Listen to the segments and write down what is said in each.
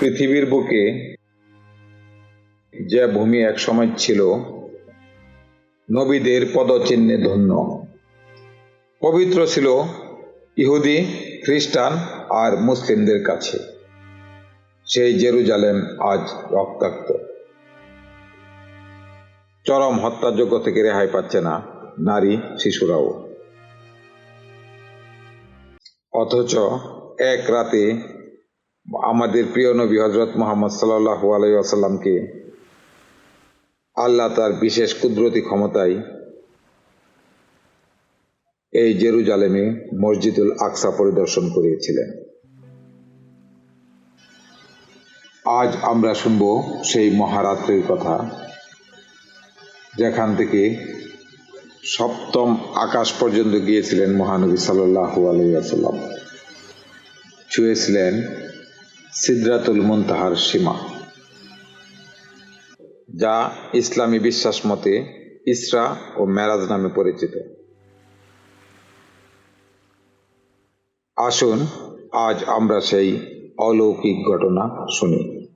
পৃথিবীর বুকে যে ভূমি এক সময় ছিল, নবীদের পদচিহ্নে ধন্য। পবিত্র ছিল ইহুদি, খ্রিস্টান আর মুসলিমদের কাছে। সেই জেরুজালেম আজ রক্তাক্ত। চরম হত্যাযোগ্য থেকে রেহাই পাচ্ছে না নারী, শিশুরাও। অথচ এক রাতে আমাদের প্রিয় নবী হজরত মোহাম্মদ সাল্লাহ আলাইসাল্লামকে আল্লাহ তার বিশেষ কুদরতি ক্ষমতায় এই জেরুজালেমে মসজিদুল আকসা পরিদর্শন করিয়েছিলেন। আজ আমরা শুনব সেই মহারাত্রির কথা, যেখান থেকে সপ্তম আকাশ পর্যন্ত গিয়েছিলেন মহানবী সাল্লাহু আলাইসাল্লাম ছুঁয়েছিলেন সিদ্রাতুল মুনতাহার সীমা। যা ইসলামী বিশ্বাস মতে ইসরা ও মেরাজ নামে পরিচিত। আসুন, আজ আমরা সেই অলৌকিক ঘটনা শুনি।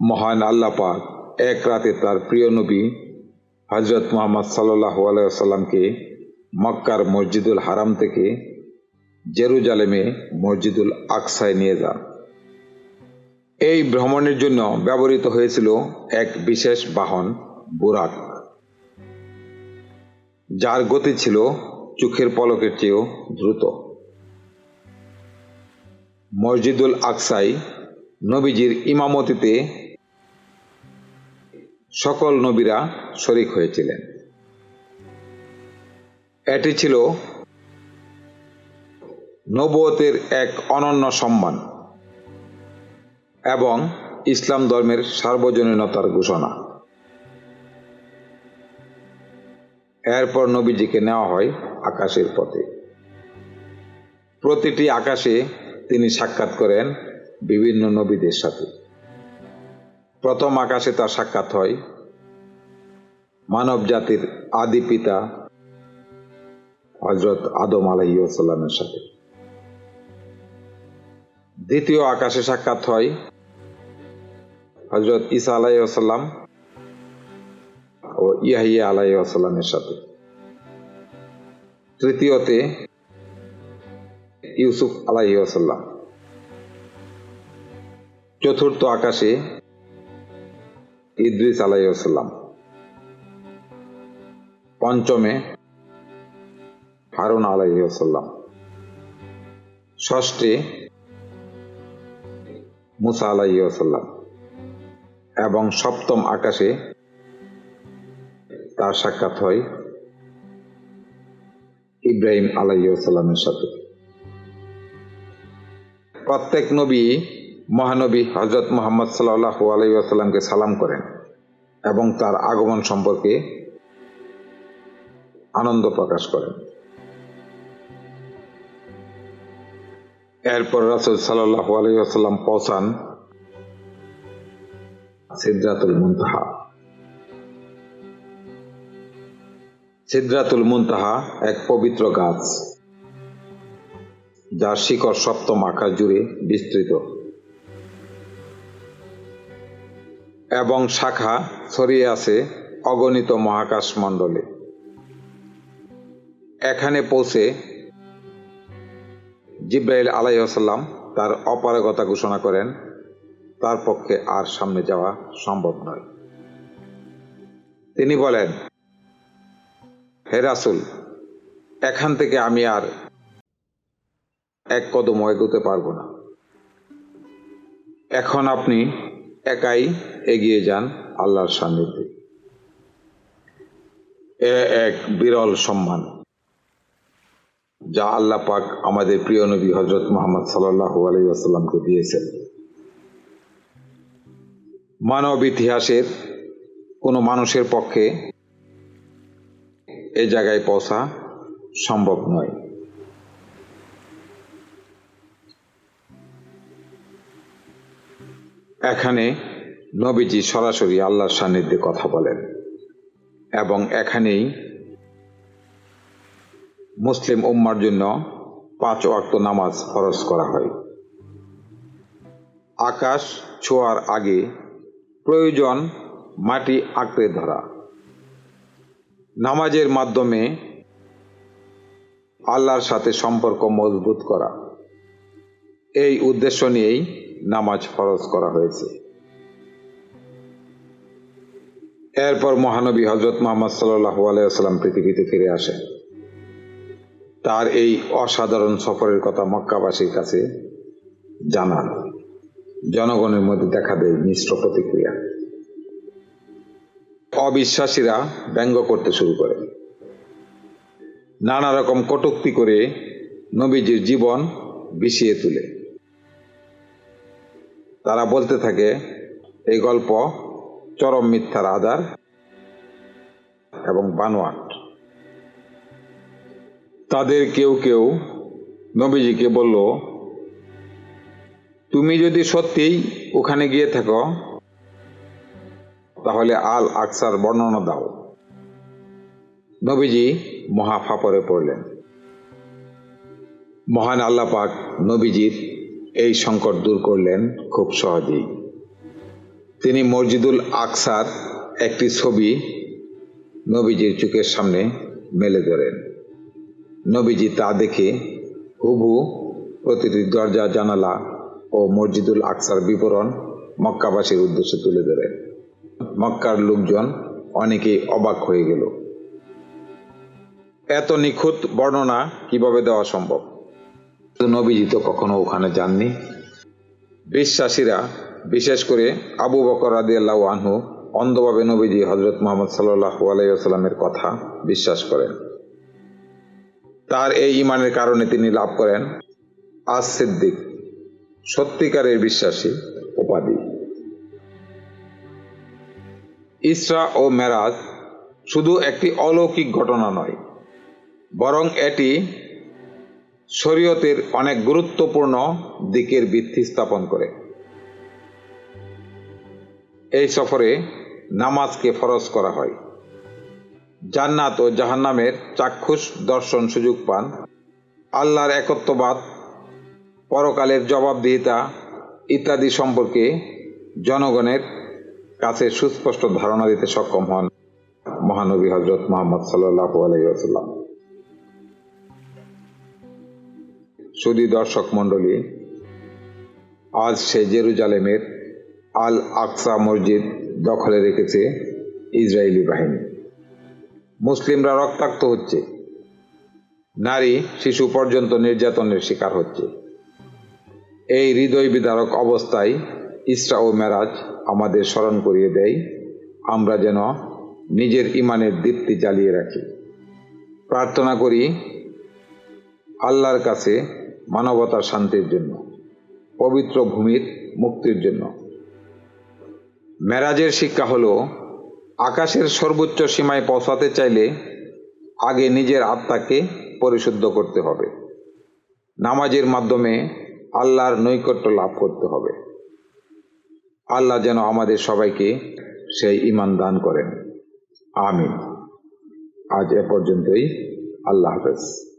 মহান আল্লাহ পাক এক রাতে তার প্রিয় নবী হজরত মোহাম্মদ সাল্লাহ আলাইসাল্লামকে মক্কার মসজিদুল হারাম থেকে জেরুজালেমে মসজিদুল আকসায় নিয়ে যান। এই ভ্রমণের জন্য ব্যবহৃত হয়েছিল এক বিশেষ বাহন, বুরাক, যার গতি ছিল চোখের পলকের চেয়েও দ্রুত। মসজিদুল আকসাই নবীজির ইমামতিতে সকল নবীরা শরিক হয়েছিলেন। এটি ছিল নবতের এক অনন্য সম্মান এবং ইসলাম ধর্মের সার্বজনীনতার ঘোষণা। এরপর নবীজিকে নেওয়া হয় আকাশের পথে। প্রতিটি আকাশে তিনি সাক্ষাৎ করেন বিভিন্ন নবীদের সাথে। প্রথম আকাশে তার সাক্ষাৎ হয় মানব জাতির আদি পিতা হজরত আদম আলহিউসাল্লামের সাথে। দ্বিতীয় আকাশে সাক্ষাৎ হয় হজরত ইসা আলাইসাল্লাম ও ইয়াহিয়া আলাইসাল্লামের সাথে। তৃতীয়তে ইউসুফ আলাইসাল্লাম চতুর্থ আকাশে ইদ্রিস আলাইসাল্লাম পঞ্চমে হারুন আলাইসাল্লাম ষষ্ঠে মুসা আলাইসাল্লাম এবং সপ্তম আকাশে তার সাক্ষাৎ হয় ইব্রাহিম আলাইসাল্লামের সাথে। প্রত্যেক নবী, মহানবী হজরত মোহাম্মদ সাল্লাহ আলাইসাল্লামকে সালাম করেন এবং তার আগমন সম্পর্কে আনন্দ প্রকাশ করেন। এরপর রাসুল সাল্লাহ আলাইসাল্লাম পৌঁছান সিদ্ধাতুল মুনতাহা। সিদ্ধাতুল মুনতাহা এক পবিত্র গাছ, যার শিকড় সপ্তম আকাশ জুড়ে বিস্তৃত। এবং শাখা ছড়িয়ে আছে অগণিত মহাকাশ মণ্ডলে এখানে পৌঁছে জিব্রাইল আলাইসাল্লাম তার অপারগতা ঘোষণা করেন, তার পক্ষে আর সামনে যাওয়া সম্ভব নয়। তিনি বলেন, হে রাসুল, এখান থেকে আমি আর এক কদম এগোতে পারব না। এখন আপনি একাই এগিয়ে যান আল্লাহর সান্নিধ্যে। এ এক বিরল সম্মান। যা আল্লাহ পাক আমাদের প্রিয় নবী হজরত মোহাম্মদ সাল্লাহ আলাইসাল্লামকে দিয়েছেন। মানব ইতিহাসের কোনো মানুষের পক্ষে এ জায়গায় পৌঁছা সম্ভব নয়। এখানে নবীজি সরাসরি আল্লাহর সান্নিধ্যে কথা বলেন এবং এখানেই মুসলিম উম্মার জন্য পাঁচ ওয়াক্ত নামাজ ফরজ করা হয়। আকাশ ছোঁয়ার আগে প্রয়োজন মাটি আঁকড়ে ধরা। নামাজের মাধ্যমে আল্লাহর সাথে সম্পর্ক মজবুত করা। এই উদ্দেশ্য নিয়েই নামাজ ফরজ করা হয়েছে। এরপর মহানবী হজরত মোহাম্মদ সাল্লাহ আলাইসাল্লাম পৃথিবীতে ফিরে আসেন। তার এই অসাধারণ সফরের কথা মক্কাবাসীর কাছে জানান। জনগণের মধ্যে দেখা দেয় মিশ্র প্রতিক্রিয়া। অবিশ্বাসীরা ব্যঙ্গ করতে শুরু করে। নানা রকম কটুক্তি করে নবীজির জীবন বিষিয়ে তুলে। তারা বলতে থাকে, এই গল্প চরম মিথ্যার আধার এবং বানোয়াট। তাদের কেউ কেউ নবীজিকে বলল, তুমি যদি সত্যিই ওখানে গিয়ে থাকো, তাহলে আল আকসার বর্ণনা দাও। নবীজি মহা ফাপরে পড়লেন। মহান আল্লাহ পাক নবীজির এই সংকট দূর করলেন খুব সহজেই। তিনি মসজিদুল আকসার একটি ছবি নবীজির চোখের সামনে মেলে ধরেন। নবীজি তা দেখে হুবু প্রতিটি দরজা, জানালা ও মসজিদুল আকসার বিবরণ মক্কাবাসীর উদ্দেশ্যে তুলে ধরেন মক্কার লোকজন অনেকেই অবাক হয়ে গেল। এত নিখুঁত বর্ণনা কীভাবে দেওয়া সম্ভব? নবীজি তো কখনো ওখানে যাননি। বিশ্বাসীরা, বিশেষ করে আবু বকর রাদি আল্লাহ আনহু, অন্ধভাবে নবীজি হজরত মোহাম্মদ সাল্লাহ আলাইসাল্লামের কথা বিশ্বাস করেন। তার এই ইমানের কারণে তিনি লাভ করেন আজ সিদ্দিক সত্যিকারের বিশ্বাসী উপাধি। ইসরা ও মেরাজ শুধু একটি অলৌকিক ঘটনা নয়, বরং এটি শরীয়তের অনেক গুরুত্বপূর্ণ দিকের ভিত্তি স্থাপন করে। এই সফরে নামাজকে ফরজ করা হয়। জান্নাত ও জাহান্নামের চাক্ষুষ দর্শন সুযোগ পান। আল্লাহর একত্ববাদ, পরকালের জবাবদিহিতা ইত্যাদি সম্পর্কে জনগণের কাছে সুস্পষ্ট ধারণা দিতে সক্ষম হন মহানবী হজরত মোহাম্মদ সাল্লাহ আলাইসাল্লাম সুদী দর্শক মণ্ডলী, আজ সে জেরুজালেমের আল আকসা মসজিদ দখলে রেখেছে ইসরায়েলি বাহিনী। মুসলিমরা রক্তাক্ত হচ্ছে। নারী, শিশু পর্যন্ত নির্যাতনের শিকার হচ্ছে। এই হৃদয় বিদারক অবস্থায় ইসরা ও মেরাজ আমাদের স্মরণ করিয়ে দেয়। আমরা যেন নিজের ইমানের দীপ্তি জ্বালিয়ে রাখি। প্রার্থনা করি আল্লাহর কাছে মানবতার শান্তির জন্য, পবিত্র ভূমির মুক্তির জন্য। মেরাজের শিক্ষা হলো আকাশের সর্বোচ্চ সীমায় পৌঁছাতে চাইলে আগে নিজের আত্মাকে পরিশুদ্ধ করতে হবে। নামাজের মাধ্যমে আল্লাহর নৈকট্য লাভ করতে হবে। আল্লাহ যেন আমাদের সবাইকে সেই ইমান দান করেন। আমিন। আজ এ পর্যন্তই। আল্লাহ হাফেজ।